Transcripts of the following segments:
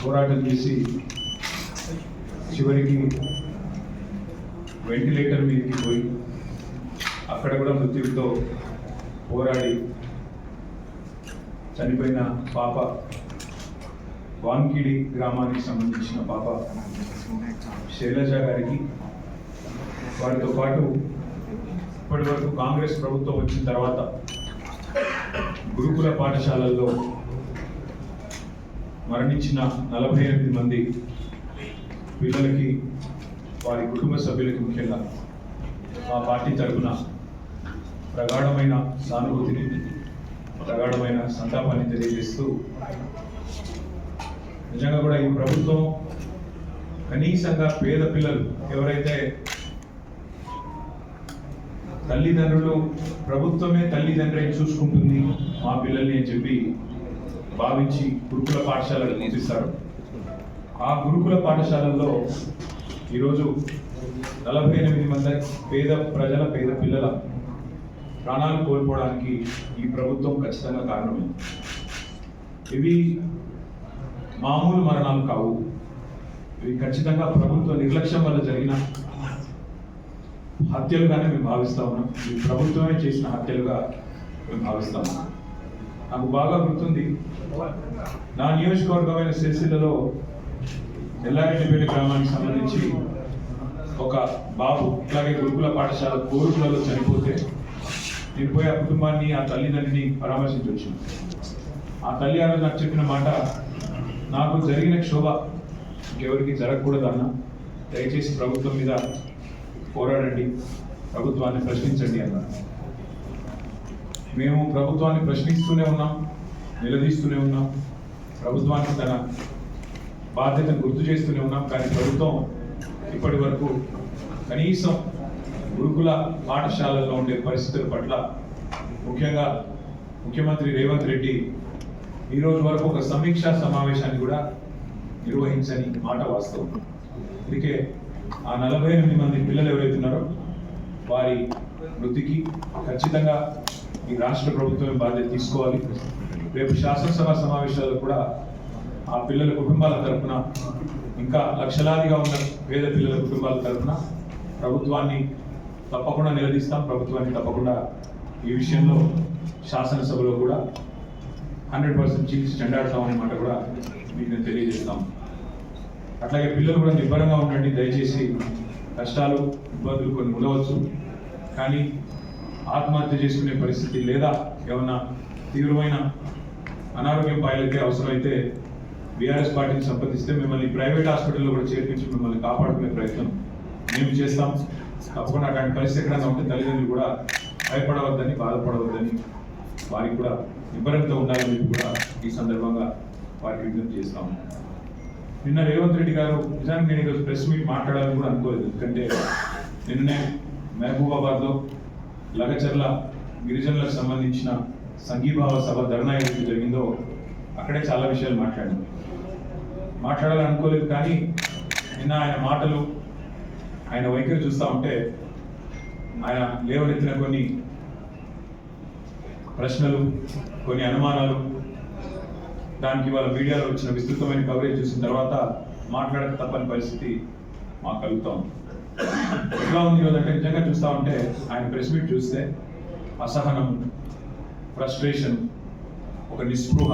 పోరాటం చేసి చివరికి వెంటిలేటర్ మీదకి పోయి అక్కడ కూడా మృత్యువుతో పోరాడి చనిపోయిన పాప వాంకిడి గ్రామానికి సంబంధించిన పాప శైలజ గారికి వారితో పాటు ఇప్పటి వరకు కాంగ్రెస్ ప్రభుత్వం వచ్చిన తర్వాత గురుకుల పాఠశాలల్లో మరణించిన నలభై ఎనిమిది మంది పిల్లలకి వారి కుటుంబ సభ్యులకి ముఖ్యంగా మా పార్టీ తరఫున ప్రగాఢమైన సానుభూతిని ప్రగాఢమైన సంతాపాన్ని తెలియజేస్తూ నిజంగా కూడా ఈ ప్రభుత్వం కనీసంగా పేద పిల్లలు ఎవరైతే తల్లిదండ్రులు ప్రభుత్వమే తల్లిదండ్రులు చూసుకుంటుంది మా పిల్లల్ని అని చెప్పి భావించి గురుకుల పాఠశాలలు నిర్మిస్తారు ఆ గురుకుల పాఠశాలల్లో ఈరోజు నలభై ఎనిమిది మంది పేద ప్రజల పేద పిల్లల ప్రాణాలు కోల్పోవడానికి ఈ ప్రభుత్వం ఖచ్చితంగా కారణమైంది. ఇవి మామూలు మరణాలు కావు. ఇవి ఖచ్చితంగా ప్రభుత్వ నిర్లక్ష్యం వల్ల జరిగిన హత్యలుగానే మేము భావిస్తా ఉన్నాం. ఇవి ప్రభుత్వమే చేసిన హత్యలుగా మేము భావిస్తా ఉన్నాం. నాకు బాగా గుర్తుంది. నా నియోజకవర్గమైన సిరిసిల్లలో ఎల్లారెడ్డిపేట గ్రామానికి సంబంధించి ఒక బాబు ఇట్లాగే గురుకుల పాఠశాల కోరుకులలో చనిపోతే నేను పోయి ఆ కుటుంబాన్ని ఆ తల్లిదండ్రిని పరామర్శించి వచ్చింది ఆ తల్లి ఆ రోజు నాకు చెప్పిన మాట నాకు జరిగిన క్షోభ ఇంకెవరికి జరగకూడదు అన్న. దయచేసి ప్రభుత్వం మీద పోరాడండి. ప్రభుత్వాన్ని ప్రశ్నించండి అన్నారు. మేము ప్రభుత్వాన్ని ప్రశ్నిస్తూనే ఉన్నాం నిలదీస్తూనే ఉన్నాం. ప్రభుత్వానికి తన బాధ్యతను గుర్తు చేస్తూనే ఉన్నాం. కానీ ప్రభుత్వం ఇప్పటి వరకు కనీసం గురుకుల పాఠశాలల్లో ఉండే పరిస్థితుల పట్ల ముఖ్యంగా ముఖ్యమంత్రి రేవంత్ రెడ్డి ఈరోజు వరకు ఒక సమీక్షా సమావేశాన్ని కూడా నిర్వహించని మాట వాస్తవం. అందుకే ఆ నలభై ఎనిమిది మంది పిల్లలు ఎవరైతున్నారో వారి వృద్ధికి ఖచ్చితంగా ఈ రాష్ట్ర ప్రభుత్వమే బాధ్యత తీసుకోవాలి. రేపు శాసనసభ సమావేశాల్లో కూడా ఆ పిల్లల కుటుంబాల తరఫున ఇంకా లక్షలాదిగా ఉన్న పేద పిల్లల కుటుంబాల తరఫున ప్రభుత్వాన్ని తప్పకుండా నిలదీస్తాం. ప్రభుత్వాన్ని తప్పకుండా ఈ విషయంలో శాసనసభలో కూడా హండ్రెడ్ పర్సెంట్ చీఫ్ చెండాడతామనే మాట కూడా మీకు నేను తెలియజేస్తాం. అట్లాగే పిల్లలు కూడా నిబ్బరంగా ఉండండి. దయచేసి కష్టాలు ఇబ్బందులు కొన్ని ఉండవచ్చు. కానీ ఆత్మహత్య చేసుకునే పరిస్థితి లేదా ఏమన్నా తీవ్రమైన అనారోగ్యం పాయలైతే అవసరమైతే బీఆర్ఎస్ పార్టీని సంప్రదిస్తే మిమ్మల్ని ప్రైవేట్ హాస్పిటల్లో కూడా చేర్పించి మిమ్మల్ని కాపాడుకునే ప్రయత్నం మేము చేస్తాం. తప్పకుండా అటువంటి పరిస్థితి ఎక్కడైనా ఉంటే తల్లిదండ్రులు కూడా భయపడవద్దని బాధపడవద్దని వారికి కూడా నిబ్బరంతో ఉండాలని చెప్పి కూడా ఈ సందర్భంగా వారికి విజ్ఞప్తి చేస్తాము. నిన్న రేవంత్ రెడ్డి గారు నిజానికి నేను ఈరోజు ప్రెస్ మీట్ మాట్లాడాలని కూడా అనుకోలేదు. ఎందుకంటే నిన్ననే మహబూబాబాద్లో లగచర్ల గిరిజనులకు సంబంధించిన సంఘీభావ సభ ధర్నా ఏదైతే జరిగిందో అక్కడే చాలా విషయాలు మాట్లాడింది మాట్లాడాలని అనుకోలేదు కానీ నిన్న ఆయన మాటలు ఆయన వైఖరి చూస్తూ ఉంటే ఆయన లేవనెత్తిన కొన్ని ప్రశ్నలు కొన్ని అనుమానాలు దానికి వాళ్ళ మీడియాలో వచ్చిన విస్తృతమైన కవరేజ్ చూసిన తర్వాత మాట్లాడక తప్పని పరిస్థితి మాకు కలుగుతూ ఉంది. ఎట్లా ఉంది అంటే నిజంగా చూస్తూ ఉంటే ఆయన ప్రెస్ మీట్ చూస్తే అసహనం ఫ్రస్ట్రేషన్ ఒక నిస్పృహ.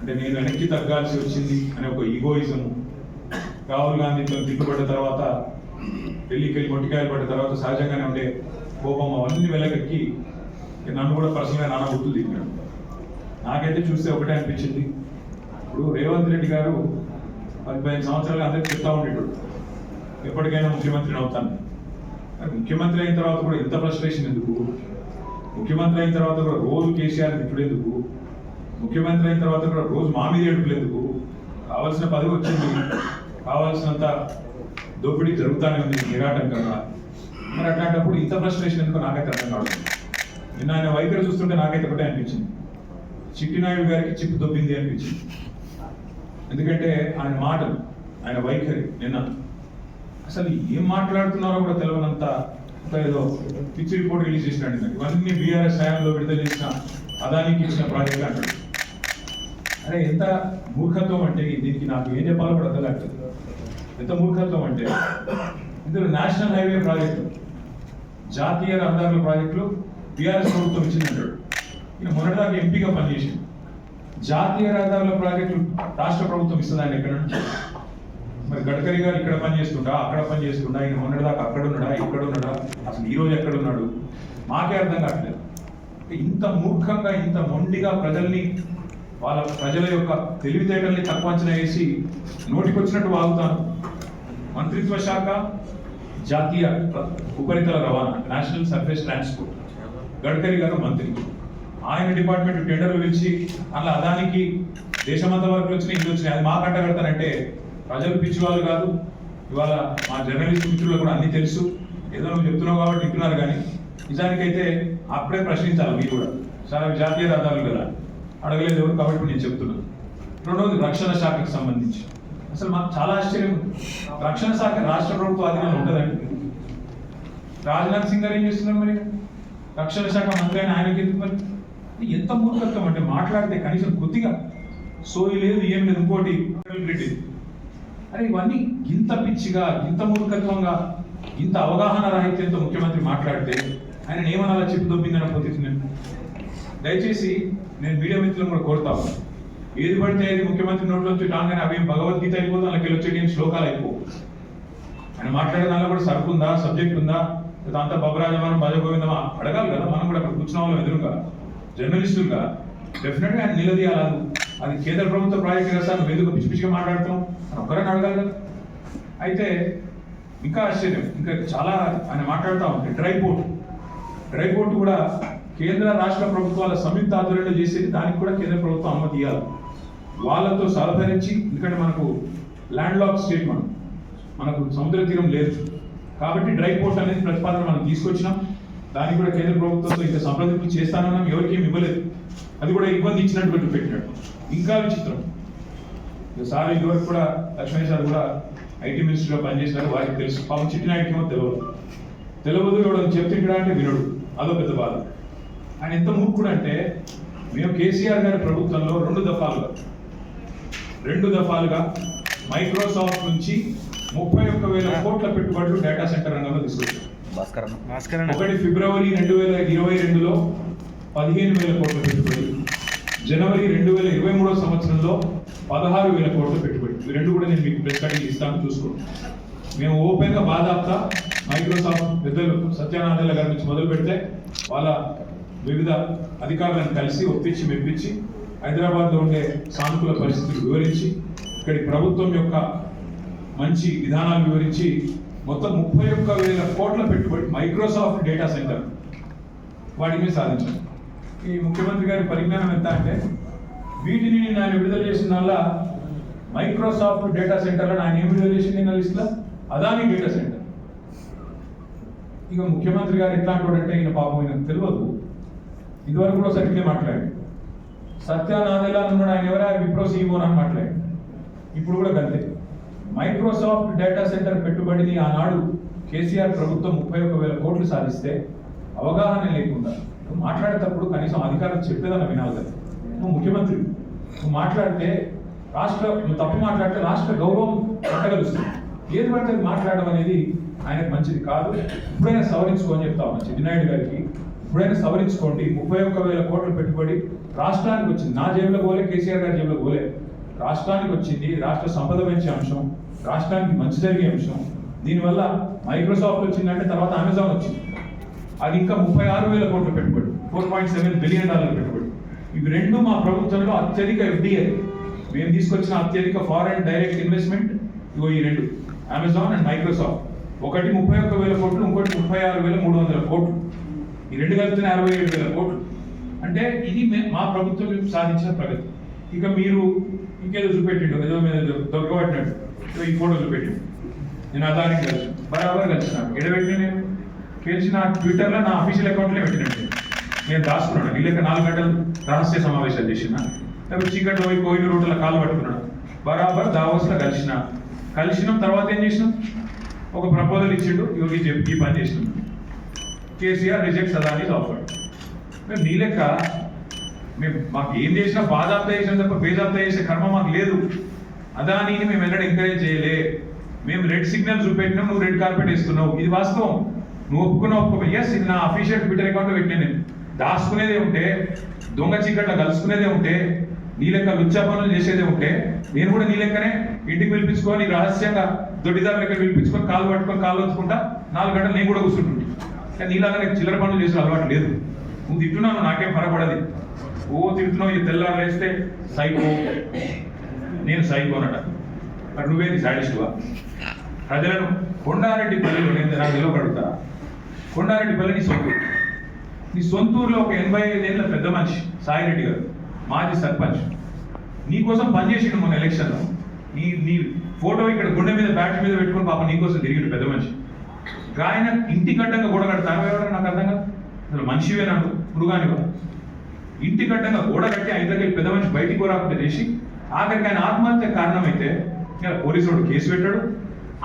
అంటే నేను వెనక్కి తగ్గాల్సి వచ్చింది అనే ఒక ఈగోయిజం రాహుల్ గాంధీతో తిట్టుబడ్డ తర్వాత ఢిల్లీకి వెళ్ళి మొట్టికాయలు పడ్డ తర్వాత సహజంగానే ఉండే కోపం అవన్నీ వెలకెక్కి నన్ను కూడా పర్సనల్గా నాన్న గుర్తు దిగినాడు నాకైతే చూస్తే ఒకటే అనిపించింది. ఇప్పుడు రేవంత్ రెడ్డి గారు పదిహేను సంవత్సరాలు అందరికి చెప్తా ఉండేటోడు. ఎప్పటికైనా ముఖ్యమంత్రిని అవుతాను. ముఖ్యమంత్రి అయిన తర్వాత కూడా ఇంత ఫ్రస్ట్రేషన్ ఎందుకు? ముఖ్యమంత్రి అయిన తర్వాత కూడా రోజు కేసీఆర్ ఇప్పుడు ఎందుకు? ముఖ్యమంత్రి అయిన తర్వాత కూడా రోజు మామిడి మీద ఏడుపులు ఎందుకు? కావాల్సిన పదవి వచ్చింది. కావాల్సినంత దోపిడీ జరుగుతానే ఉంది నిరాటంకంగా. మరి అట్లాంటప్పుడు ఇంత ఫ్రస్ట్రేషన్ ఎందుకు నాకైతే అర్థం కావడం నిన్న ఆయన వైఖరి చూస్తుంటే నాకైతే ఒకటే అనిపించింది. చిట్టినాయుడు గారికి చిప్పు దొబ్బింది అనిపించింది. ఎందుకంటే ఆయన మాటలు ఆయన వైఖరి నిన్న అసలు ఏం మాట్లాడుతున్నారో కూడా తెలియనంత ఒక ఏదో పిచ్చి రిపోర్ట్ రిలీజ్ చేసినాడు ఇవన్నీ బీఆర్ఎస్ హయాంలో విడుదల చేసిన అదానికి ఇచ్చిన ప్రాజెక్ట్ అంటాడు. అరే ఎంత మూర్ఖత్వం అంటే దీనికి నాకు ఏం చెప్పాలో కూడా అర్థం ఎంత మూర్ఖత్వం అంటే ఇందులో నేషనల్ హైవే ప్రాజెక్టు జాతీయ రహదారుల ప్రాజెక్టులు బీఆర్ఎస్ ప్రభుత్వం ఇచ్చిందంటాడు ఈయన మొన్నటిదాకా ఎంపీగా పనిచేసింది జాతీయ రహదారుల ప్రాజెక్టులు రాష్ట్ర ప్రభుత్వం ఇస్తుందని ఎక్కడ నుంచి? మరి గడ్కరీ గారు ఇక్కడ పని చేస్తుంటా అక్కడ పని చేస్తుండా ఆయన దాకా అక్కడ ఉన్నాడా ఇక్కడ ఉన్నాడా అసలు ఈ రోజు ఎక్కడ ఉన్నాడు? మాకే అర్థం కావట్లేదు. ఇంత మూర్ఖంగా ఇంత మొండిగా ప్రజల్ని వాళ్ళ ప్రజల యొక్క తెలివితేటల్ని తక్కువ అంచనా వేసి నోటికొచ్చినట్టు వాగుతాను మంత్రిత్వ శాఖ జాతీయ ఉపరితల రవాణా నేషనల్ సర్ఫేస్ ట్రాన్స్పోర్ట్ గడ్కరీ గారు మంత్రి. ఆయన డిపార్ట్మెంట్ టెండర్లు పిలిచి అలా అదానికి దేశమంతా వరకు వచ్చినాయి ఇల్లు వచ్చినాయి. అది మా కడతానంటే ప్రజలు పిచ్చి వాళ్ళు కాదు. ఇవాళ మా జర్నలిస్ట్ మిత్రులకు కూడా అన్ని తెలుసు. ఏదో నువ్వు చెప్తున్నావు కాబట్టి వింటున్నారు కానీ నిజానికైతే అప్పుడే ప్రశ్నించాలి మీరు కూడా. చాలా జాతీయ రహదారులు కదా. అడగలేదు ఎవరు కాబట్టి నేను చెప్తున్నాను. రెండవది రక్షణ శాఖకు సంబంధించి. అసలు మాకు చాలా ఆశ్చర్యం. రక్షణ శాఖ రాష్ట్ర ప్రభుత్వ అధీనంలో ఉంటుందండి రాజ్నాథ్ సింగ్ గారు ఏం చేస్తున్నారు మరి? రక్షణ శాఖ మంత్రి అయిన ఆయనకి ఎందుకు మరి? ఎంత మూర్ఖత్వం అంటే మాట్లాడితే కనీసం కొద్దిగా సోయి లేదు ఏం లేదు ఇంకోటి. అరే ఇవన్నీ ఇంత పిచ్చిగా ఇంత మూర్ఖత్వంగా ఇంత అవగాహన రాహిత్యంతో ముఖ్యమంత్రి మాట్లాడితే ఆయన ఏమనాలా చెప్పు దొబ్బిందని పోతుంది నేను దయచేసి నేను మీడియా మిత్రులను కూడా కోరుతాను ఏది పడితే అది ముఖ్యమంత్రి నోట్లోంచి రాగానే అవి భగవద్గీత అయిపోతుంది అలాగే వచ్చేటి శ్లోకాలు అయిపో ఆయన మాట్లాడే దానిలో కూడా సరుకు ఉందా సబ్జెక్ట్ ఉందా లేదా అంతా బబరాజమానం భజగోవిందమా అడగాలి కదా మనం కూడా అక్కడ కూర్చున్న వాళ్ళం ఎదురుగా. జర్నలిస్టులుగా. డెఫినెట్గా ఆయన నిలదీయాలి అది కేంద్ర ప్రభుత్వ ప్రాజెక్ట్ కదా సార్ ఎందుకు పిచ్చి పిచ్చిగా మాట్లాడతాం ఒక్కరైనా అడగాలి కదా అయితే ఇంకా ఆశ్చర్యం. ఇంకా చాలా ఆయన మాట్లాడుతూ ఉంటే డ్రై పోర్ట్. డ్రై పోర్ట్ కూడా కేంద్ర రాష్ట్ర ప్రభుత్వాల సంయుక్త ఆధ్వర్యంలో చేసేది దానికి కూడా కేంద్ర ప్రభుత్వం అనుమతి ఇవ్వాలి వాళ్ళతో సహకరించి ఎందుకంటే మనకు ల్యాండ్ లాక్ స్టేట్ మనం. మనకు సముద్ర తీరం లేదు. కాబట్టి డ్రై పోర్ట్ అనేది ప్రతిపాదన మనం తీసుకొచ్చినాం. దానికి కూడా కేంద్ర ప్రభుత్వంతో ఇంకా సంప్రదింపులు చేస్తానన్నాం. ఎవరికి ఇవ్వలేదు. అది కూడా ఇబ్బంది ఇచ్చినట్టు పెట్టాడు ఇంకా విచిత్రం. సార్ ఇదివరకు కూడా లక్ష్మణ్ సార్ కూడా ఐటీ మినిస్టర్గా పనిచేసినారు. వారికి తెలుసు. పాపం చిట్టినాయుడికి ఏమో తెలియదు తెలియదు ఎవడో చెప్తుంటా అంటే వినడు. అదో పెద్ద బాధ. ఆయన ఎంత మూర్ఖుడు అంటే మేము కేసీఆర్ గారి ప్రభుత్వంలో రెండు దఫాలుగా రెండు దఫాలుగా మైక్రోసాఫ్ట్ నుంచి ముప్పై ఒక్క వేల కోట్ల పెట్టుబడులు డేటా సెంటర్ రంగంలో తీసుకొచ్చాం. ఒకటి ఫిబ్రవరి రెండు వేల ఇరవై రెండులో పదిహేను వేల కోట్ల పెట్టుబడి. జనవరి రెండు వేల ఇరవై మూడో సంవత్సరంలో పదహారు వేల కోట్ల పెట్టుబడి. ఇవి రెండు కూడా నేను మీకు ప్రెస్ కటింగ్ ఇస్తాను చూసుకోండి. మేము ఓపెన్గా గా మైక్రోసాఫ్ట్ పెద్దలు సత్యనారాయణ గారి నుంచి మొదలు పెడితే వాళ్ళ వివిధ అధికారులను కలిసి ఒప్పించి మెప్పించి హైదరాబాద్లో ఉండే సానుకూల పరిస్థితులు వివరించి ఇక్కడి ప్రభుత్వం యొక్క మంచి విధానాలు వివరించి మొత్తం ముప్పై ఒక్క వేల కోట్ల పెట్టుబడి మైక్రోసాఫ్ట్ డేటా సెంటర్ వాటి మీద సాధించాం ఈ ముఖ్యమంత్రి గారి పరిజ్ఞానం ఎంత అంటే వీటిని నేను ఆయన విడుదల చేసిన వల్ల మైక్రోసాఫ్ట్ డేటా సెంటర్లో ఆయన ఏం విడుదల చేసింది నా లిస్ట్లో? Adani data centre. ఇక ముఖ్యమంత్రి గారు ఎట్లాంటి వాడంటే ఈయన పాపం ఈయనకు తెలియదు. ఇదివరకు కూడా సరిగ్గా మాట్లాడాడు. సత్యానాథేలా ఉన్నాడు ఆయన ఎవరా? విప్రో సీఈఓ అని మాట్లాడాడు. ఇప్పుడు కూడా గంతే. మైక్రోసాఫ్ట్ డేటా సెంటర్ పెట్టుబడిని ఆనాడు కేసీఆర్ ప్రభుత్వం ముప్పై ఒక్క వేల కోట్లు సాధిస్తే అవగాహన లేకుండా మాట్లాడేటప్పుడు కనీసం అధికారులు చెప్పేదన్న వినాలి కదా. ముఖ్యమంత్రి. నువ్వు మాట్లాడితే రాష్ట్ర నువ్వు తప్పు మాట్లాడితే రాష్ట్ర గౌరవం పట్టగలుస్తుంది. ఏది పడితే మాట్లాడడం అనేది ఆయనకు మంచిది కాదు. ఇప్పుడైనా సవరించుకోని అని చెప్తా గారికి. ఇప్పుడైనా సవరించుకోండి. ముప్పై ఒక్క వేల కోట్లు పెట్టుబడి రాష్ట్రానికి వచ్చింది. నా జేబులో పోలే కేసీఆర్ గారి జేబులో పోలే. రాష్ట్రానికి వచ్చింది రాష్ట్ర సంపద పెంచే అంశం రాష్ట్రానికి మంచి జరిగే అంశం. దీనివల్ల మైక్రోసాఫ్ట్ వచ్చిందంటే తర్వాత అమెజాన్ వచ్చింది. అది ఇంకా ముప్పై ఆరు వేల కోట్లు పెట్టుబడి four point seven billion dollar పెట్టుబడి. ఇవి రెండు మా ప్రభుత్వంలో అత్యధిక ఎఫ్డిఐ. మేము తీసుకొచ్చిన అత్యధిక ఫారెన్ డైరెక్ట్ ఇన్వెస్ట్మెంట్ ఇగో ఈ రెండు. అమెజాన్ అండ్ మైక్రోసాఫ్ట్ ఒకటి ముప్పై ఒక్క వేల కోట్లు ఇంకోటి ముప్పై ఆరు వేల మూడు వందల కోట్లు. ఈ రెండు కలిపితే అరవై ఏడు వేల కోట్లు. అంటే ఇది మా ప్రభుత్వం సాధించిన ప్రగతి. ఇక మీరు ఇంకేదో చూపెట్టిండు ఏదో మీద దొరకబట్టినట్టు. సో ఈ ఫోటో చూపెట్టిండు. నేను అదానికి కలిసి బరాబర్ కలిసిన. ఎడబెట్టిన నేను? గెలిచిన ట్విట్టర్లో నా అఫీషియల్ అకౌంట్లో పెట్టినట్టు నేను. దాచుకున్నాను. వీళ్ళకి నాలుగు గంటలు రహస్య సమావేశాలు చేసిన లేకపోతే చీకట్లో పోయి కోయిల రోడ్ల కాలు పట్టుకున్నాడు. బరాబర్ దావోస్లో కలిసిన. కలిసినాం తర్వాత ఏం చేసినాం? ఒక ప్రపోజల్ ఇచ్చిండు యోగి చెప్పి ఈ పని చేసినాం. KCR rejects Adani offer. నీ లెక్క మేము మాకు ఏం చేసినా బాధాప్త చేసిన తప్ప బేజాప్త చేసే కర్మ మాకు లేదు. అదానీని మేము ఎన్నడూ ఎంకరేజ్ చేయలే. మేము రెడ్ సిగ్నల్ చూపెట్టినాం నువ్వు రెడ్ కార్పెట్ వేస్తున్నావు ఇది వాస్తవం. నువ్వు ఒప్పుకున్నావు ఒప్పుకో ఎస్ ఇది నా అఫీషియల్ ట్విట్టర్ అకౌంట్లో పెట్టినా నేను. దాచుకునేదే ఉంటే దొంగ చీకట్ల కలుసుకునేదే ఉంటే నీ లెక్క లుచ్చా పనులు చేసేదే ఉంటే నేను కూడా నీ లెక్కనే ఇంటికి పిలిపించుకొని రహస్యంగా దొడ్డిదారు లెక్క పిలిపించుకొని కాలు పట్టుకొని కాలు వచ్చుకుంటా నాలుగు గంటలు నేను కూడా కూర్చుంటుంటే. కానీ నీలాగా నాకు చిల్లర పనులు చేసిన అలవాటు లేదు. నువ్వు తింటున్నావు నాకేం పరపడది ఓ తింటున్నావు ఈ తెల్లారు వేస్తే సైకో. నేను సైకో అనట. మరి నువ్వేది సాడిస్టువా ప్రజలను కొండారెడ్డి పల్లెలో నేను నాకు తెలియక కొండారెడ్డి కొండారెడ్డి పల్లె నీ సొంత ఊర్లో ఒక ఎనభై ఐదేళ్ళ పెద్ద మనిషి సాయిరెడ్డి గారు మాజీ సర్పంచ్. నీ కోసం పనిచేసిండు మొన్న ఎలక్షన్లో. నీ నీ ఫోటో ఇక్కడ గుండె మీద బ్యాట్ మీద పెట్టుకుని పాప నీ కోసం తిరిగిండు పెద్ద మనిషి. ఆయన ఇంటి గడ్డంగా గోడ కడతాను నాకు అర్థం కాదు. అసలు మనిషివేనాడు మృగానివా ఇంటి గడ్డంగా గోడ కట్టి ఆయన దగ్గర పెద్ద మనిషి బయటికి రాకుండా చేసి ఆఖరికి ఆయన ఆత్మహత్య కారణమైతే ఇలా పోలీసు వాడు కేసు పెట్టాడు.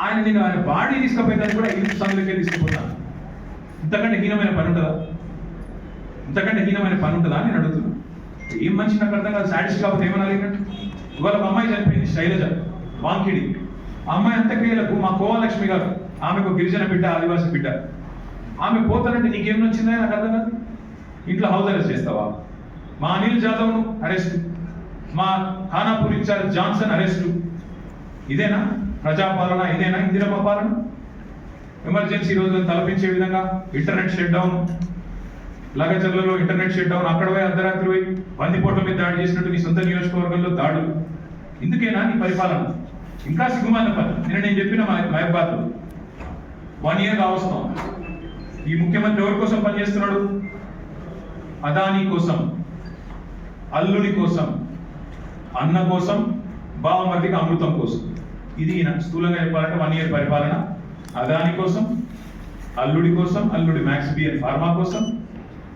ఆయన నేను ఆయన బాడీ తీసుకుపోయేదాన్ని కూడా ఇంటి సందులకే తీసుకుపోతాను. ఇంతకంటే హీనమైన పని ఉంటుందా ఇంతకంటే హీనమైన పని ఉంటుందా అని నేను అడుగుతున్నాను ఏం మంచి నాకు అర్థం కాదు సాటిస్ కాబట్టి ఏమని అడిగినట్టు ఇవాళ అమ్మాయి చనిపోయింది శైలజ వాంకిడి. ఆ అమ్మాయి అంత్యక్రియలకు మా కోవలక్ష్మి గారు ఆమెకు గిరిజన బిడ్డ ఆదివాసి బిడ్డ. ఆమె పోతానంటే నీకేం నచ్చిందా నాకు అర్థం కాదు. ఇంట్లో హౌస్ అరెస్ట్ చేస్తావా? మా అనిల్ జాదవ్ను అరెస్ట్. మా ఖానాపూర్ ఇన్ఛార్జ్ జాన్సన్ అరెస్టు. ఇదేనా? ప్రజాపాలన ఇదేనా ఇందిరమ్మ పాలన? ఎమర్జెన్సీ రోజులను తలపించే విధంగా ఇంటర్నెట్ షట్ డౌన్ లగచర్లలో ఇంటర్నెట్ షట్ డౌన్ అక్కడ పోయి అర్ధరాత్రి పోయి బందిపోట్ల మీద దాడి చేసినట్టు నీ సొంత నియోజకవర్గంలో దాడులు ఇందుకేనా నీ పరిపాలన? ఇంకా సిగ్గుమాన పని. నేను నేను చెప్పిన మహబాద్ వన్ ఇయర్ కావస్తాం ఈ ముఖ్యమంత్రి ఎవరి కోసం పనిచేస్తున్నాడు? అదానీ కోసం అల్లుడి కోసం అన్న కోసం బావమర్దికి అమృతం కోసం. ఇది ఈయన స్థూలంగా చెప్పాలంటే వన్ ఇయర్ పరిపాలన. అదాని కోసం అల్లుడి కోసం అల్లుడి మ్యాక్స్ బిఎన్ ఫార్మా కోసం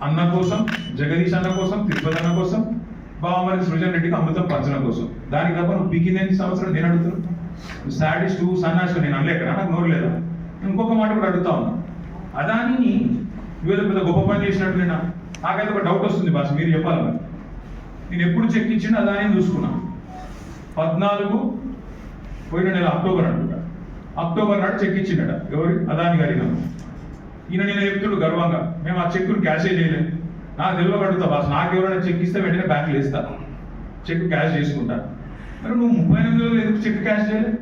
అన్న కోసం జగదీష్ అన్న కోసం తిరుపతి అన్న కోసం బావమరి సృజన్ రెడ్డికి అమృతం పంచడం కోసం. దానికి తప్ప నువ్వు పీకింది ఎన్ని సంవత్సరం? నేను అడుగుతున్నాను నువ్వు సాడిస్ట్ సన్నాసి నేను అనలేకనా నాకు నోరు లేదా? ఇంకొక మాట కూడా అడుగుతా ఉన్నా. అదాని నువ్వేదో పెద్ద గొప్ప పని చేసినట్టు నేను నాకైతే ఒక డౌట్ వస్తుంది బాస్ మీరు చెప్పాలి మరి? నేను ఎప్పుడు చెక్ ఇచ్చిండు అదాని చూసుకున్నా. పద్నాలుగు పోయిన నెల అక్టోబర్ అనుకుంటా అక్టోబర్ నాడు చెక్ ఇచ్చిండట ఎవరు? అదాని గారి నాకు ఈయన నేను చెప్తుడు గర్వంగా మేము ఆ చెక్కును క్యాషే చేయలేదు నాకు తెలియబడుతా బాస్ నాకు ఎవరైనా చెక్ ఇస్తే వెంటనే బ్యాంకులు వేస్తా. చెక్ క్యాష్ చేసుకుంటా. మరి నువ్వు ముప్పై ఎనిమిది రోజులు ఎందుకు చెక్ క్యాష్ చేయలేదు?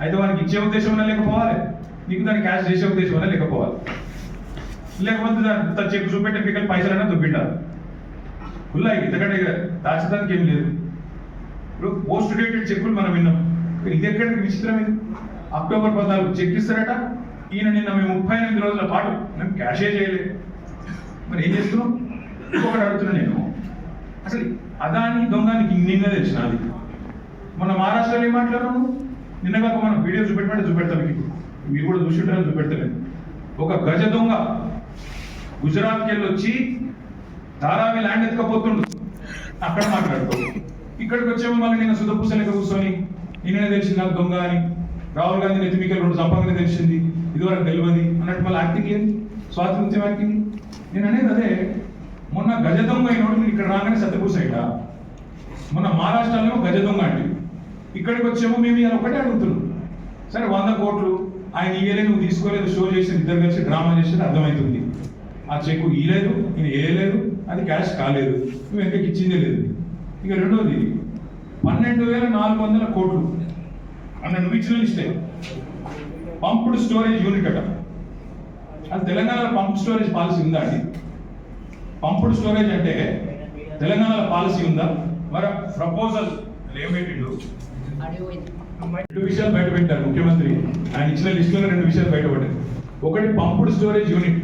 అయితే వానికి ఇచ్చే ఉద్దేశం వల్ల లేకపోవాలి. నీకు దాన్ని క్యాష్ చేసే ఉద్దేశం వల్ల లేకపోవాలి. లేకపోతే దాని చెక్ చూపెట్టే పిక్కలు పైసలైనా దుబ్బిండాలి. ఫుల్ ఇంతకంటే ఇక దాచడానికి ఏం లేదు. ఇప్పుడు పోస్ట్ డేటెడ్ చెక్కులు మనం విన్నాం. ఇది ఎక్కడికి విచిత్రం ఇది? అక్టోబర్ పద్నాలుగు చెక్ ఇస్తారట. ఈయన నిన్న మేము ముప్పై ఎనిమిది రోజుల పాటు మేము క్యాషే చేయలేదు. మరి ఏం చేస్తున్నాం ఇంకొకటి అడుగుతున్నా నేను. అసలు అదాని దొంగనికి నిన్న తెలిసిన అది మన మహారాష్ట్రలో ఏం మాట్లాడాము నిన్న కాక మనం వీడియో చూపెట్టమంటే చూపెడతాం మీకు. మీరు కూడా చూసుంటారని చూపెడతలేదు ఒక గజ దొంగ గుజరాత్కి వెళ్ళి వచ్చి ధారావి ల్యాండ్ ఎత్తుకపోతుండు. అక్కడ మాట్లాడుకో ఇక్కడికి వచ్చేమో మళ్ళీ నేను సుధపూస కూర్చొని నేనే తెలిసింది నాకు దొంగ అని? రాహుల్ గాంధీ నెత్తిమికలు రెండు సంపంగా తెలిసింది. ఇదివరకు తెలియదు. అన్నట్టు మళ్ళీ యాక్టింగ్ ఏంది? స్వాతంత్ర్యం యాక్టింగ్ నేను అనేది అదే. మొన్న గజ దొంగ అయినోడు మీరు ఇక్కడ రాగానే సత్యపూస అయిట మొన్న మహారాష్ట్రలో గజ దొంగ అంటే ఇక్కడికి వచ్చేమో మేము ఇలా ఒకటే అడుగుతున్నాం. సరే వంద కోట్లు. ఆయన ఇయ్యలే నువ్వు తీసుకోలేదు. షో చేసి ఇద్దరు కలిసి డ్రామా చేసి అర్థమవుతుంది ఆ చెక్కు ఇయ్యలేదు నేను వేయలేదు అది క్యాష్ కాలేదు. నువ్వు ఎంతకి ఇచ్చిందే లేదు? ఇక రెండోది పన్నెండు వేల నాలుగు వందల కోట్లు. అన్న నువ్వు ఇచ్చిన లిస్టే. పంప్డ్ స్టోరేజ్ యూనిట్ అట అది తెలంగాణలో పంప్ స్టోరేజ్ పాలసీ ఉందా అండి? పంప్డ్ స్టోరేజ్ అంటే తెలంగాణలో పాలసీ ఉందా? మరి ప్రపోజల్ ఏమేంటిండు రెండు విషయాలు బయట పెట్టారు ముఖ్యమంత్రి. ఆయన ఇచ్చిన లిస్టులో రెండు విషయాలు బయటపడ్డాయి ఒకటి పంపుడు స్టోరేజ్ యూనిట్.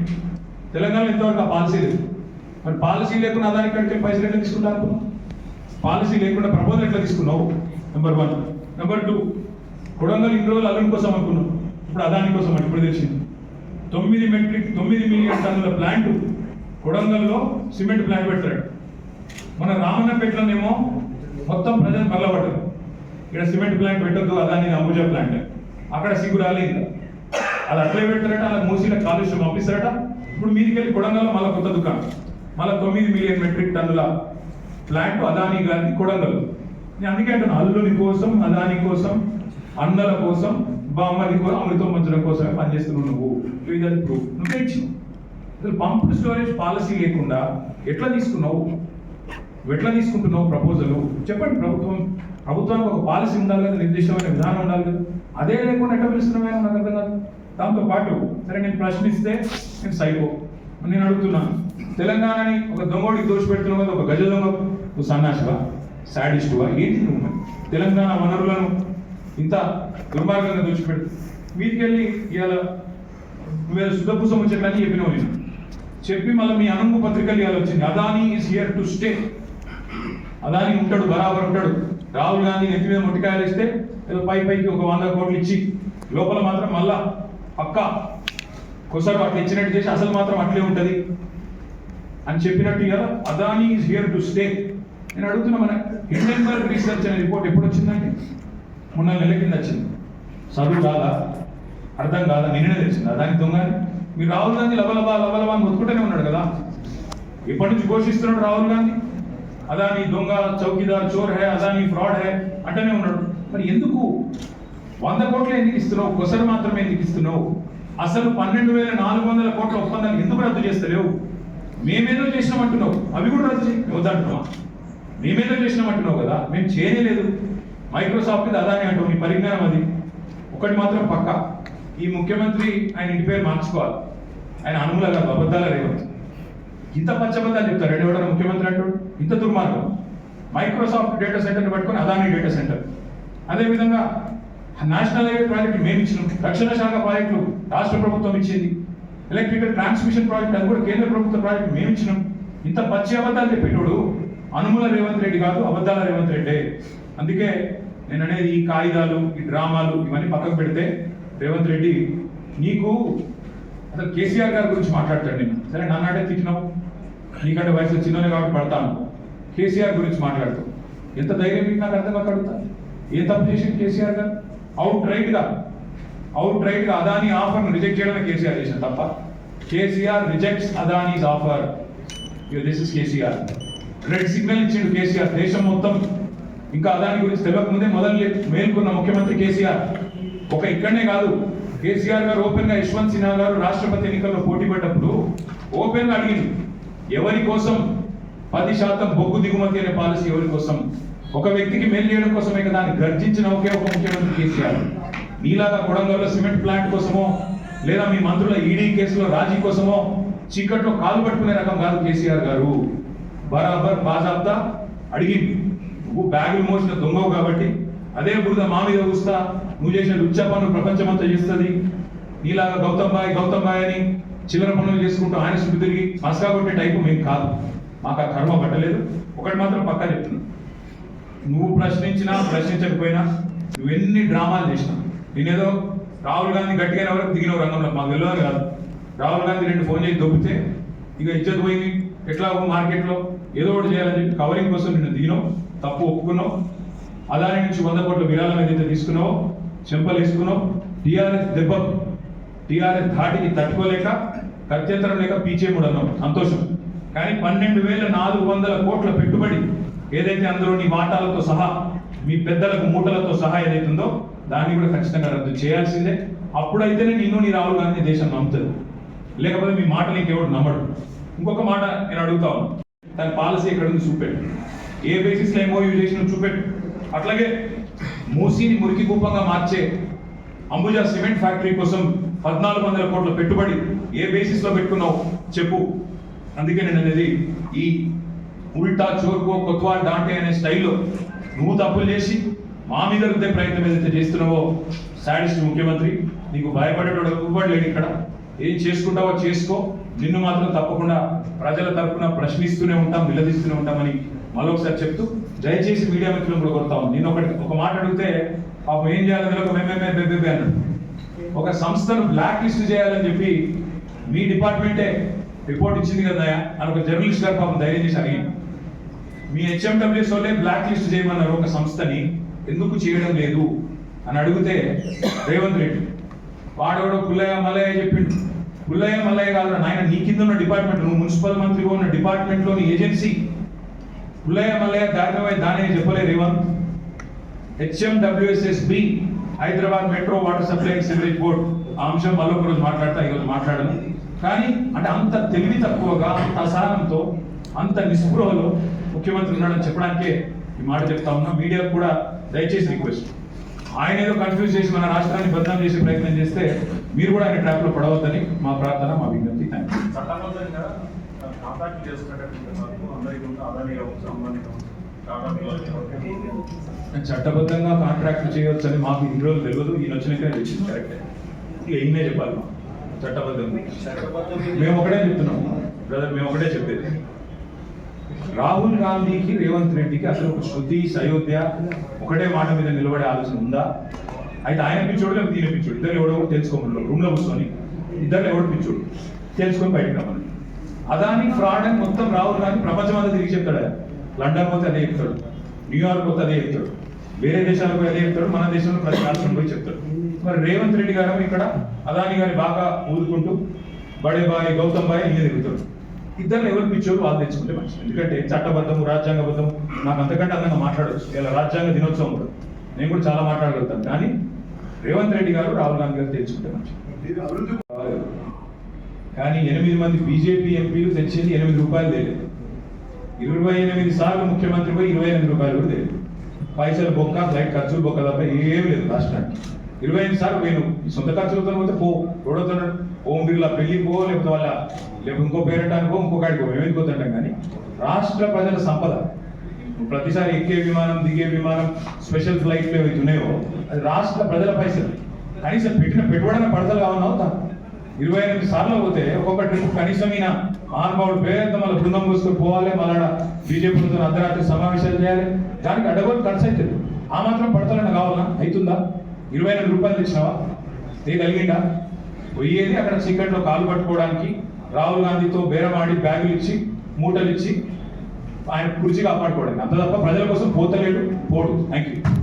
తెలంగాణ ఇంతవరకు ఆ పాలసీ లేదు? మరి పాలసీ లేకుండా అదాని పైసలు ఎట్లా తీసుకుంటాను పాలసీ లేకుండా ప్రపోజల్ ఎట్లా తీసుకున్నావు? Number one number two Kodangal ఇన్ని రోజులు అల్లుని కోసం అనుకున్నాం ఇప్పుడు అదాని కోసం అని ఇప్పుడు తెలిసింది. తొమ్మిది మెట్రిక్ తొమ్మిది మిలియన్ టన్నుల ప్లాంట్ కొడంగల్లో సిమెంట్ ప్లాంట్ పెడతాడు. మన రామన్నపేటలోనేమో మొత్తం ప్రజలు మరలబడ్డారు ఇక్కడ సిమెంట్ ప్లాంట్ పెట్టద్దు అదాని అంబుజా ప్లాంట్. అక్కడ సిగ్గు రాలేదు అది అట్లే పెడతారట అలా మూసిన కాలుష్యం పంపిస్తారట. ఇప్పుడు మీదికి వెళ్ళి కొడంగల్లో మళ్ళీ కొత్త దుకాణం. మళ్ళీ తొమ్మిది మిలియన్ మెట్రిక్ టన్నుల ప్లాంట్ అదాని గారిని కొడంగల్. నేను అందుకే అంటున్నాను అల్లుని కోసం అదాని కోసం అన్నల కోసం బామ్మది కోసం అమృతం పంచడం కోసమే పనిచేస్తున్నావు నువ్వు. వివిధ ప్రూఫ్ నువ్వే ఇచ్చినావు అసలు పంప్డ్ స్టోరేజ్ పాలసీ లేకుండా ఎట్లా తీసుకున్నావు? ఎట్లా తీసుకుంటున్నావు ప్రపోజలు చెప్పండి ప్రభుత్వం. ప్రభుత్వానికి ఒక పాలసీ ఉండాలి కదా నిర్దిష్టమైన విధానం ఉండాలి కదా. అదే లేకుండా ఎట్లా పిలుస్తున్నామే నాకు అర్థం కాదు దాంతో పాటు సరే నేను ప్రశ్నిస్తే నేను సైకో నేను అడుగుతున్నాను తెలంగాణని ఒక దొంగోడికి దోషి పెడుతున్నావు కదా ఒక గజ దొంగ నువ్వు సన్నాసివా? సాడిస్టువా ఏంటి నువ్వు తెలంగాణ వనరులను ఇంత దుర్మార్గంగా దోచిపెడు వీటికెళ్ళి ఇవాళ నువ్వేదో శుద్ధపూసం వచ్చేట్లని చెప్పినావు నేను చెప్పి మళ్ళీ మీ అనుము పత్రికలు ఇవాళ వచ్చింది. Adani is here to stay Adani ఉంటాడు బరాబర్ ఉంటాడు. రాహుల్ గాంధీ నెత్తి మీద మొట్టికాయలు ఇస్తే ఏదో పై పైకి ఒక వంద కోట్లు ఇచ్చి లోపల మాత్రం మళ్ళా పక్క కొసరు అట్లా ఇచ్చినట్టు చేసి అసలు మాత్రం అట్లే ఉంటుంది అని చెప్పినట్టు కదా Adani is here to stay నేను అడుగుతున్నా మన హిండెన్బర్గ్ రీసెర్చ్ అనే రిపోర్ట్ ఎప్పుడు వచ్చిందండి? మొన్న నెల కింద వచ్చింది. చదువు కాదా? అర్థం కాదా? నిన్ననే తెలిసింది? అదాని దొంగ మీరు రాహుల్ గాంధీ లబలబా లబలబా అని మొత్తుకుంటూనే ఉన్నాడు కదా. ఎప్పటి నుంచి ఘోషిస్తున్నాడు రాహుల్ గాంధీ? అదాని దొంగ చౌకీదార్ చోర్ హే అదాని ఫ్రాడ్ హే అంటనే ఉన్నాడు. మరి ఎందుకు? వంద కోట్లు ఎందుకు ఇస్తున్నావు? కొసరు మాత్రమే ఎందుకు ఇస్తున్నావు? అసలు పన్నెండు వేల నాలుగు వందల కోట్ల ఒప్పందాలు ఎందుకు రద్దు చేస్తలేవు? మేమేదో చేసినామంటున్నావు. అవి కూడా రద్దు చేయి. వద్దంటున్నావా మేమేదో చేసినామంటున్నావు కదా. మేము చేయలేదు మైక్రోసాఫ్ట్ అదాని అంటావు నీ పరిజ్ఞానం అది. ఒకటి మాత్రం పక్క. ఈ ముఖ్యమంత్రి ఆయన ఇంటి పేరు మార్చుకోవాలి. ఆయన అనుమూల కాదు అబద్ధాల రేవంత్ ఇంత పచ్చబద్దాలు చెప్తారు. రెండు ఎవడన్నా ముఖ్యమంత్రి అంటాడు ఇంత దుర్మార్గం. మైక్రోసాఫ్ట్ డేటా సెంటర్ని పట్టుకొని అదాని డేటా సెంటర్ అదేవిధంగా నేషనల్ హైవే ప్రాజెక్ట్ మేము ఇచ్చినాం. రక్షణ శాఖ ప్రాజెక్టులు రాష్ట్ర ప్రభుత్వం ఇచ్చింది. ఎలక్ట్రికల్ ట్రాన్స్మిషన్ ప్రాజెక్ట్ అది కూడా కేంద్ర ప్రభుత్వ ప్రాజెక్ట్ మేము ఇచ్చినాం. ఇంత పచ్చి అబద్ధాలు చెప్పేటోడు అనుమూల రేవంత్ రెడ్డి కాదు అబద్ధాల రేవంత్ రెడ్డి. అందుకే నేను అనేది ఈ కాగితాలు ఈ డ్రామాలు ఇవన్నీ పక్కకు పెడితే రేవంత్ రెడ్డి నీకు అసలు కేసీఆర్ గారి గురించి మాట్లాడతాడు నేను. సరే నన్నాడే తిట్టినావు. నీకంటే వయసు చిన్ననే కాబట్టి పడతాను. కేసీఆర్ గురించి మాట్లాడుతూ. ఎంత ధైర్యం మీకు నాకు అర్థం కడుగుతా ఏ తప్పు చేసింది కేసీఆర్ గారు? అవుట్ రైట్గా అవుట్ రైట్గా అదాని ఆఫర్ను రిజెక్ట్ చేయడమే కేసీఆర్ చేసిన తప్ప. KCR rejects Adani's offer. This is KCR. Red signal ఇచ్చిండు కేసీఆర్. దేశం మొత్తం ఇంకా అదాని గురించి తెలియకముందే మొదలు మేల్కొన్న ముఖ్యమంత్రి కేసీఆర్. ఒక ఇక్కడనే కాదు కేసీఆర్ గారు ఓపెన్గా యశ్వంత్ సిన్హా గారు రాష్ట్రపతి ఎన్నికల్లో పోటీ పడ్డప్పుడు ఓపెన్గా అడిగింది ఎవరి కోసం పది శాతం బొగ్గు దిగుమతి అనే పాలసీ ఎవరి కోసం? ఒక వ్యక్తికి మేలు చేయడం కోసమే కదా అని గర్జించిన ఒకే ఒక ముఖ్యమంత్రి కేసీఆర్. నీలాగా కొడంగల్లో సిమెంట్ ప్లాంట్ కోసమో లేదా మీ మంత్రుల ఈడీ కేసులో రాజీ కోసమో చీకట్లో కాలు పట్టుకునే రకం కాదు కేసీఆర్ గారు. బరాబర్ బాజాబ్దా అడిగింది నువ్వు బ్యాగులు మోసిన దొంగవు కాబట్టి అదే బురద మా మీద చూస్తా నువ్వు చేసిన లుచ్చ పనులు ప్రపంచమంతా చేస్తుంది. నీలాగా గౌతమ్ బాయ్ గౌతమ్ బాయ్ అని చివరి పనులు చేసుకుంటూ ఆయన చుట్టూ తిరిగి మసగా కొట్టే టైపు మేము కాదు. మాకు ఆ కర్మ పట్టలేదు. ఒకటి మాత్రం పక్కా చెప్తున్నా. నువ్వు ప్రశ్నించినా ప్రశ్నించకపోయినా నువ్వు ఎన్ని డ్రామాలు చేసినా నేనేదో రాహుల్ గాంధీ గట్టిగా వరకు దిగిన రంగంలో మాకు తెలియదు కాదు. రాహుల్ గాంధీ రెండు ఫోన్ చేసి దొబ్బితే ఇక ఇజ్జత్ పోయింది ఎట్లా మార్కెట్లో ఏదో ఒకటి చేయాలని చెప్పి కవరింగ్ కోసం నిన్ను దిగినావు తప్పు ఒప్పుకున్నావు? అదాని నుంచి వంద కోట్ల విరాళం ఏదైతే తీసుకున్నావో చెంపలు వేసుకున్నావు టీఆర్ఎస్ దెబ్బ టీఆర్ఎస్ ధాటికి తట్టుకోలేక కత్యంతరం లేక పీచేముడు అన్నావు సంతోషం. కానీ పన్నెండు వేల నాలుగు వందల కోట్ల పెట్టుబడి ఏదైతే అందులో నీ వాటాలతో సహా మీ పెద్దలకు మూటలతో సహా ఏదైతుందో దాన్ని కూడా ఖచ్చితంగా రద్దు చేయాల్సిందే. అప్పుడైతేనే నిన్ను నీ రాహుల్ గాంధీ దేశం నమ్ముతుంది. లేకపోతే మీ మాటలు ఇంకెవడు నమ్మడు. ఇంకొక మాట నేను అడుగుతా ఉన్నాను దాని పాలసీ ఎక్కడ ఉంది చూపెట్టు. ఏ బేసిస్లో ఎంఓయూ చేసిన చూపెట్టు. అట్లాగే మూసీని మురికి కూపంగా మార్చే అంబుజా సిమెంట్ ఫ్యాక్టరీ కోసం పద్నాలుగు వందల కోట్ల పెట్టుబడి ఏ బేసిస్లో పెట్టుకున్నావు? చెప్పు. అందుకే నేను అనేది ఈ ఉల్టా చోర్కో కొత్వా డాంటే అనే స్టైల్లో నువ్వు తప్పులు చేసి మా మీద రుద్దే ప్రయత్నం ఏదైతే చేస్తున్నావో శాడిస్ట్ ముఖ్యమంత్రి నీకు భయపడేటోడు ఇవ్వట్లేడు ఇక్కడ. ఏం చేసుకుంటావో చేసుకో. నిన్ను మాత్రం తప్పకుండా ప్రజల తరపున ప్రశ్నిస్తూనే ఉంటాం నిలదీస్తూనే ఉంటామని మరొకసారి చెప్తూ దయచేసి మీడియా మిత్రులను కూడా కొడతాం నేను ఒకటి ఒక మాట అడిగితే పాపం ఏం చేయాలి తెలియక మేమేమే అన్నాడు. ఒక సంస్థను బ్లాక్ లిస్ట్ చేయాలని చెప్పి మీ డిపార్ట్మెంటే రిపోర్ట్ ఇచ్చింది కదా అని ఒక జర్నలిస్ట్ గారు పాపం ధైర్యం చేసి అడిగింది మీ హెచ్ఎండబ్ల్యూస్ వాళ్ళే బ్లాక్ లిస్ట్ చేయమన్నారు ఒక సంస్థని. ఎందుకు చేయడం లేదు? అని అడిగితే రేవంత్ రెడ్డి వాడెవడో పుల్లయ్య మల్లయ్య చెప్పిండు. పుల్లయ్య మల్లయ్య కాదు నాయన నీ కింద ఉన్న డిపార్ట్మెంట్ నువ్వు మున్సిపల్ మంత్రిగా ఉన్న డిపార్ట్మెంట్లోని ఏజెన్సీ పుల్లయ్య మల్లయ్య దారిపోయి దానే చెప్పలేదు ఇవన్. HMWSSB Hyderabad metro water supply and sewerage board ఆ అంశం మరొక రోజు మాట్లాడతా ఈరోజు మాట్లాడను. కానీ అంటే అంత తెలివి తక్కువగా అంత అసహనంతో అంత నిస్పృహలో ముఖ్యమంత్రి ఉన్నాడని చెప్పడానికే ఈ మాట చెప్తా ఉన్నా. మీడియాకు కూడా దయచేసి రిక్వెస్ట్. ఆయన ఏదో కన్ఫ్యూజ్ చేసి మన రాష్ట్రాన్ని బదనాం చేసే ప్రయత్నం చేస్తే మీరు కూడా ఆయన ట్రాప్లో పడవద్దని మా ప్రార్థన మా విజ్ఞప్తి. థ్యాంక్ యూ చట్టబద్ధంగా కాంటాక్ట్ చేసుకునేటటువంటి వరకు అందరికీ ఉన్న అదాని కావచ్చు అంబానీ కావచ్చు చట్టబద్ధంగా కాంట్రాక్ట్ చేయవచ్చు అని మాకు ఇన్ని రోజులు తెలియదు. ఈయన వచ్చినాక తెలిసింది కరెక్టే ఇక ఈయనే చెప్పాలి మాకు. చట్టబద్ధంగా మేము ఒకటే చెప్తున్నాం. బ్రదర్ మేము ఒకటే చెప్పేది. రాహుల్ గాంధీకి రేవంత్ రెడ్డికి అసలు ఒక శృతి సయోధ్య ఒకటే మాట మీద నిలబడే ఆలోచన ఉందా? అయితే ఆయన పిచ్చోడు లేకపోతే ఈయన పిచ్చోడు? ఇద్దరు ఎవడో ఒకటి తెలుసుకోమన్నారు రూమ్ కూర్చొని ఇద్దరు ఎవడో పిచ్చోడు? తెలుసుకొని బయటకు రమ్మని. అదాని ఫ్రాడ్ అని మొత్తం రాహుల్ గాంధీ ప్రపంచం అంతా తిరిగి చెప్తాడు లండన్ పోతే అదే చెప్తాడు. న్యూయార్క్ పోతే అదే చెప్తాడు. వేరే దేశాలకు అదే చెప్తాడు. మన దేశంలో ప్రతి రాష్ట్రం పోయి చెప్తాడు. మరి రేవంత్ రెడ్డి గారు ఇక్కడ అదాని గారి బాగా ఊదుకుంటూ బడే బాయ్ గౌతమ్ బాయ్ ఇన్ని తిరుగుతాడు. ఇద్దరు ఎవరు పిచ్చోరు వాళ్ళు తెచ్చుకుంటే మంచిది. ఎందుకంటే చట్టబద్ధం రాజ్యాంగబద్ధం నాకు అంతకంటే అందంగా మాట్లాడవచ్చు ఇలా రాజ్యాంగ దినోత్సవం కూడా. నేను కూడా చాలా మాట్లాడగలుగుతాను. కానీ రేవంత్ రెడ్డి గారు రాహుల్ గాంధీ గారు తెచ్చుకుంటే మంచిది. కానీ ఎనిమిది మంది బీజేపీ ఎంపీలు తెచ్చింది ఎనిమిది రూపాయలు తెలియదు ఇరవై ఎనిమిది సార్లు ముఖ్యమంత్రి పోయి ఇరవై ఎనిమిది రూపాయలు కూడా తెలియదు పైసలు బొక్క ఫ్లైట్ ఖర్చులు బొక్క తప్ప ఏం లేదు రాష్ట్రానికి. ఇరవై ఎనిమిది సార్లు పోయి సొంత ఖర్చులతో పోతే పో రోడవుతున్నాడు ఓం బిర్లా పెళ్ళి పో లేకపోతే వాళ్ళ లేకపోతే ఇంకో పేరెంటానికి పో ఇంకో కాడికి పో. మేము పోతుంటాం కానీ రాష్ట్ర ప్రజల సంపద. ప్రతిసారి ఎక్కే విమానం దిగే విమానం స్పెషల్ ఫ్లైట్లు ఏవైతే ఉన్నాయో అది రాష్ట్ర ప్రజల పైసలు. కనీసం పెట్టిన పెట్టుబడిన పడతలు కావాలని అవుతాను ఇరవై ఎనిమిది సార్లు పోతే ఒక్కొక్క ట్రిప్ కనీసం ఈయన మహానుభావుడు పేరెంత మళ్ళీ బృందం కూసుకొని పోవాలి మళ్ళా బీజేపీతో అర్ధరాత్రి సమావేశాలు చేయాలి. దానికి అడగోలు ఖర్చు అవుతుంది. ఆ మాత్రం పడతలన్న కావాలా? అవుతుందా? ఇరవై ఎనిమిది రూపాయలు తెచ్చినావా? కలిగిందా? పోయేది అక్కడ చీకట్లో కాలు పట్టుకోవడానికి రాహుల్ గాంధీతో బేరమాడి బ్యాగులు ఇచ్చి మూటలు ఇచ్చి ఆయన కుర్చీ కాపాడుకోవడానికి. అంత తప్ప ప్రజల కోసం పోతలేడు పోడు. Thank you